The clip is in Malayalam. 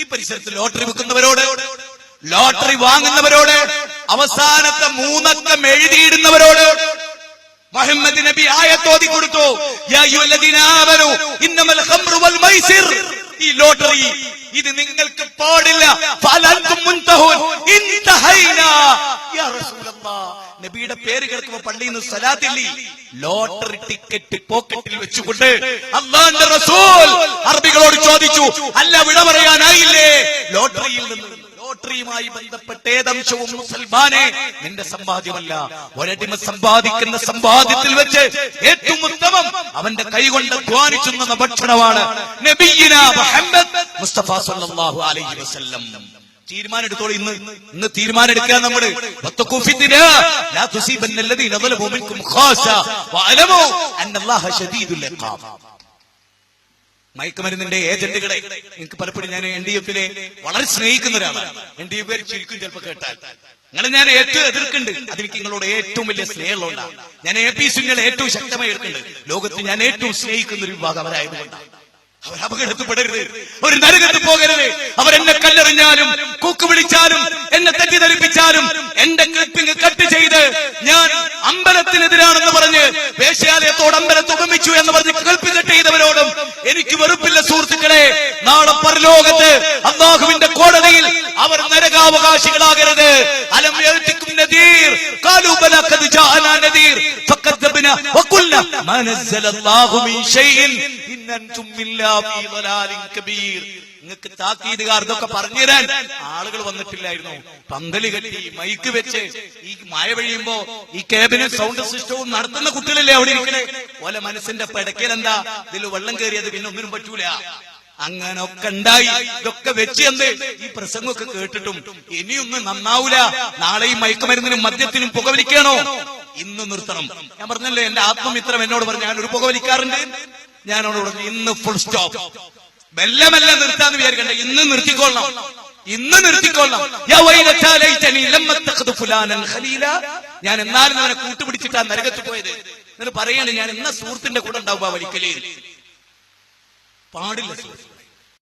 ഈ പരിസരത്ത് ലോട്ടറി വിൽക്കുന്നവരോട് ലോട്ടറി വാങ്ങുന്നവരോട് അവസാനത്തെ മൂന്നക്കം എഴുതിയിടുന്നവരോട് മുഹമ്മദ് നബി ആയത്തോതി കൊടുത്തു. ഈ ലോട്ടറി ഇത് നിങ്ങൾക്ക് പാടില്ല. നബിയുടെ പേര് കേൾക്കുമ്പോൾ പള്ളിയിൽ നിന്ന് സലാത്തില്ലി. ലോട്ടറി ടിക്കറ്റ് പോക്കറ്റിൽ വെച്ചുകൊണ്ട് അള്ളാന്റെ റസൂൽ അറബികളോട് ചോദിച്ചു അല്ല വിട പറയാനായില്ലേ? ലോട്ടറിയിൽ നിന്ന് ലോട്ടറിയുമായി ബന്ധപ്പെട്ട ഏതംശവും മുസൽമാനെ നിന്റെ സമ്പാദ്യമല്ല. ഒരടിമ സമ്പാദിക്കുന്ന സമ്പാദ്യത്തിൽ വെച്ച് ഏറ്റവും ഉത്തമം അവന്റെ കൈകൊണ്ട് അധ്വാനിച്ചുന്ന ഭക്ഷണമാണ് നബിയിന മുഹമ്മദ് മുസ്തഫ സല്ലല്ലാഹു അലൈഹി വസല്ലം. തീരുമാനം ഇന്ന്. ഇന്ന് തീരുമാനം എടുക്കുക നമ്മൾ ലാ മയക്കുമരുന്നിന്റെ ഏജന്റുകളെ നിങ്ങൾക്ക് പലപ്പോഴും ഞാൻ എൻ ഡി എഫിനെ വളരെ സ്നേഹിക്കുന്ന ഒരാളാണ്. എൻ ഡി എഫ് ചിരിക്കും ചിലപ്പോ കേട്ടാൽ. നിങ്ങളെ ഞാൻ ഏറ്റവും എതിർക്കുന്നുണ്ട്. അതെനിക്ക് നിങ്ങളോട് ഏറ്റവും വലിയ സ്നേഹമുള്ളതാണ് ഞാൻ എ പി സുന്നികളെ ഏറ്റവും ശക്തമായി എടുക്കുന്നുണ്ട്. ലോകത്ത് ഞാൻ ഏറ്റവും സ്നേഹിക്കുന്ന ഒരു വിഭാഗം അവരായതുകൊണ്ടാണ്. അവർ അപകടത്തിൽപ്പെടരുത്. ഒരു നരകത്ത് പോകരുത്. അവരെന്നെ കല്ലെറിഞ്ഞാലും കൂക്ക് വിളിച്ചാലും എന്നെ തെറ്റിദ്ധരിപ്പിച്ചാലും എന്റെ ക്ലിപ്പിംഗ് കട്ട് ചെയ്ത് ഞാൻ അമ്പലത്തിനെതിരാണെന്ന് പറഞ്ഞ് വേശ്യാലയത്തോട് അമ്പലത്തെ ഉപമിച്ചു എന്ന് പറഞ്ഞ് ക്ലിപ്പിംഗ് കട്ട് ചെയ്തവരോടും എനിക്ക് വെറുപ്പില്ല സുഹൃത്തുക്കളെ. നാളെ പരലോകത്ത് അള്ളാഹുവിന്റെ കോടതിയിൽ അവർ നരകാവകാശികളാകരുത്. അലം എഴുത്തിക്കും നദീർ. നദീർ. മാ അൻതും ഫീ കബീർ. നിങ്ങൾക്ക് താക്കീതുകാർ ഇതൊക്കെ പറഞ്ഞുതരാൻ ആളുകൾ വന്നിട്ടില്ലായിരുന്നു. പന്തലി കെട്ടി മൈക്ക് വെച്ച് ഈ മഴ പെയ്യുമ്പോ ഈ കേബിനറ്റ് സൗണ്ട് സിസ്റ്റവും നടത്തുന്ന കുട്ടികളല്ലേ അവിടെ ഇരിക്കണേ? ഓലെ മനസ്സിന്റെ പെടക്കൽ എന്താ? ഇതിൽ വെള്ളം കയറിയത് പിന്നെ ഒന്നിനും പറ്റൂല. അങ്ങനൊക്കെ ഉണ്ടായി. ഇതൊക്കെ വെച്ച് എന്ത്? ഈ പ്രസംഗമൊക്കെ കേട്ടിട്ടും ഇനിയൊന്നും നന്നാവൂല. നാളെ ഈ മയക്കുമരുന്നിനും മദ്യത്തിനും പുകവലിക്കണോ? ഇന്ന് നിർത്തണം. ഞാൻ പറഞ്ഞല്ലേ എന്റെ ആത്മമിത്രം എന്നോട് പറഞ്ഞു ഞാൻ ഒരു പുകവലിക്കാറുണ്ട്. ഞാൻ അവനോട് പറഞ്ഞു ഇന്ന് ഫുൾ സ്റ്റോപ്പ് മെല്ലെ മെല്ലെ നിർത്താന്ന് വിചാരിക്കണ്ട. ഇന്ന് നിർത്തിക്കൊള്ളണം. ഇന്ന് നിർത്തിക്കൊള്ളണം. ഞാൻ എന്നാലും അവനെ കൂട്ടുപിടിച്ചിട്ടാ നരകത്ത് പോയത്. എന്നിട്ട് പറയാണ് ഞാൻ എന്ന സുഹൃത്തിന്റെ കൂടെ ഉണ്ടാവുക വലിക്കലേ പാടില്ല